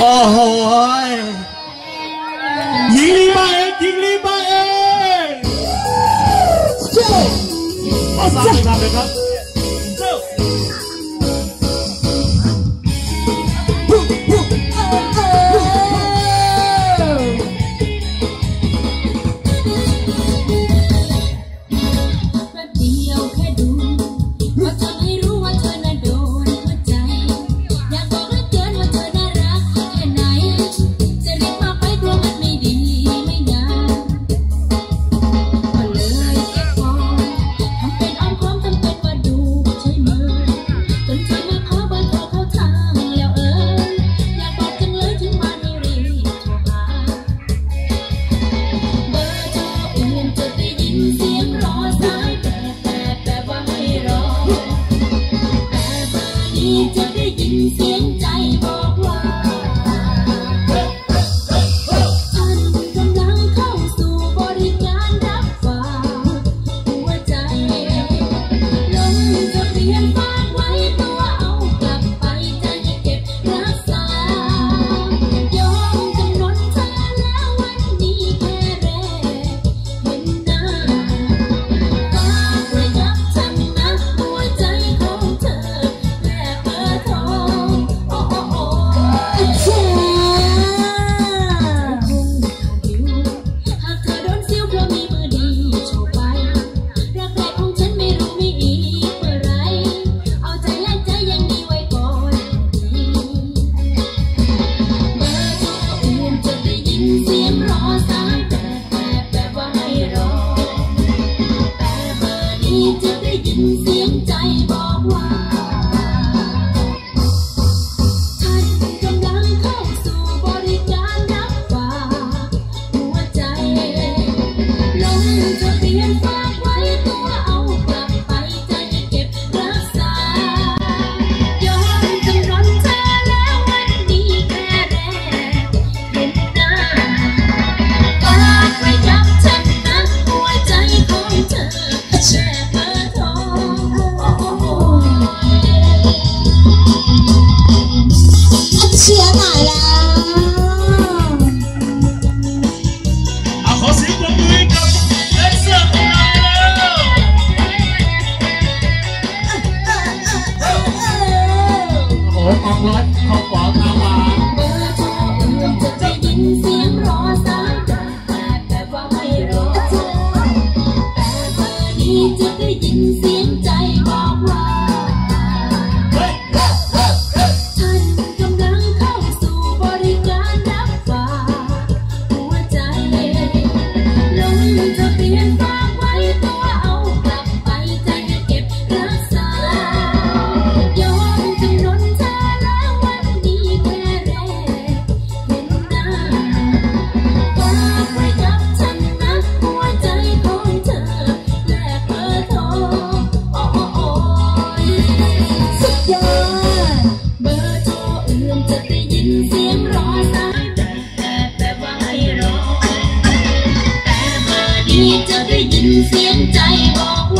โอ้โหยิงลีมาเองยิงลีมาเองมาสามสิบครับ ยินเสียงรอสายแต่แต่แต่ว่าให้รอแต่เบอร์นี้จะได้ยินเสียงใจบอกว่า